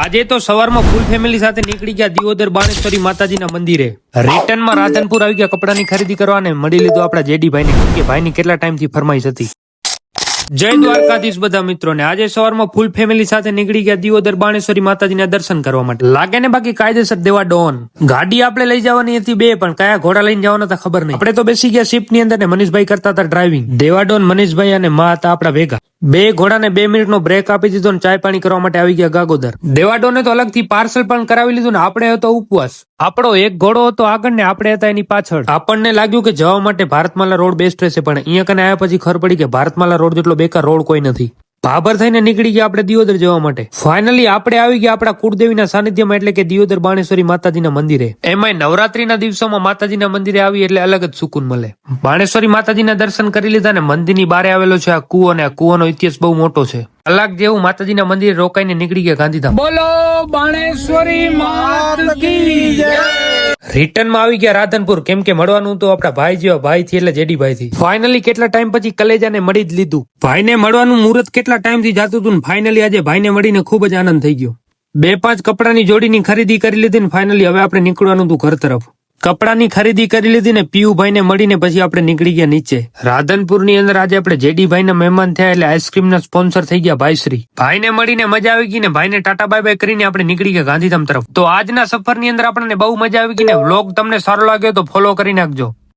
આજે તો સવારમાં ફૂલ ફેમિલી સાથે નીકળી ગયા દિયોદર બાણેશ્વરી માતાજીના મંદિરે. રિટર્નમાં રાધનપુર આવી ગયા કપડાની ખરીદી કરવા અને મળી લીધું આપણા જેડી ભાઈને ને કે ભાઈની કેટલા ટાઈમથી ફરમાઈશ હતી. જય દ્વારકાધીશ બધા મિત્રોને. આજે સવારમાં ફૂલ ફેમિલી સાથે નીકળી ગયા દિયોદર બાણેશ્વરી માતાજીના દર્શન કરવા માટે. લાગે ને બાકી કાયદેસર દેવા ડોન. ગાડી આપણે લઈ જવાની હતી બે, પણ કયા ઘોડા લઈને જવાના હતા ખબર નહીં. આપણે તો બેસી ગયા શિપની અંદર ને મનીષભાઈ કરતા હતા ડ્રાઇવિંગ દેવા ડોન, મનીષભાઈ અને મા હતા આપણા ભેગા. બે ઘોડાને બે મિનિટનો બ્રેક આપી દીધો ને ચાય પાણી કરવા માટે આવી ગયા ગાગોદર. દેવાડોને તો અલગથી પાર્સલ પણ કરાવી લીધું ને આપણે હતો ઉપવાસ. આપણો એક ઘોડો હતો આગળ ને આપણે હતા એની પાછળ. આપણને લાગ્યું કે જવા માટે ભારતમાલા રોડ બેસ્ટ રહેશે, પણ અહીંયા કને આવ્યા પછી ખબર પડી કે ભારતમાલા રોડ જેટલો બેકાર રોડ કોઈ નથી. ભાભર થઈને નીકળી ગયા આપણે દિયોદર જવા માટે. ફાઇનલી આપણે આવી ગયા આપણા કુળદેવીના સાનિધ્યમાં એટલે કે દિયોદર બાણેશ્વરી માતાજીના મંદિરે. એમાંય નવરાત્રીના દિવસોમાં માતાજીના મંદિરે આવી એટલે અલગ જ સુકૂન મળે. બાણેશ્વરી માતાજીના દર્શન કરી લીધા ને મંદિરની બારે આવેલો છે આ કુવો ને આ કુવાનો ઇતિહાસ બહુ મોટો છે. કલાક જેવું માતાજીના મંદિરે રોકાઈને નીકળી ગયા ગાંધીધામ. બોલો બાણેશ્વરી માત માં આવી ગયા રાધનપુર. કેમ કે મળવાનું તો આપણા ભાઈ જેવા ભાઈ થી એટલે જેડી ભાઈ થી. ફાઇનલી કેટલા ટાઈમ પછી કલેજાને મળી જ લીધું? ભાઈને મળવાનું મુહૂર્ત કેટલા ટાઈમથી જાતું હતું ફાઇનલી આજે ભાઈને મળીને ખૂબ જ આનંદ થઈ ગયો. બે પાંચ કપડાની જોડીની ખરીદી કરી લીધી ને ફાઇનલી હવે આપણે નીકળવાનું હતું ઘર તરફ. કપડાની ખરીદી કરી લીધી ને પિયુભાઈને મળીને પછી આપણે નીકળી ગયા નીચે. રાધનપુરની અંદર આજે આપણે જેડીભાઈ ના મહેમાન થયા એટલે આઈસ્ક્રીમ ના સ્પોન્સર થઈ ગયા ભાઈશ્રી. ભાઈને મળીને મજા આવી ગઈ ને ભાઈને ટાટા બાય બાય કરીને આપણે નીકળી ગયા ગાંધીધામ તરફ. તો આજના સફરની અંદર આપણને બહુ મજા આવી ગઈ ને વ્લોગ તમને સારો લાગ્યો તો ફોલો કરી નાખજો.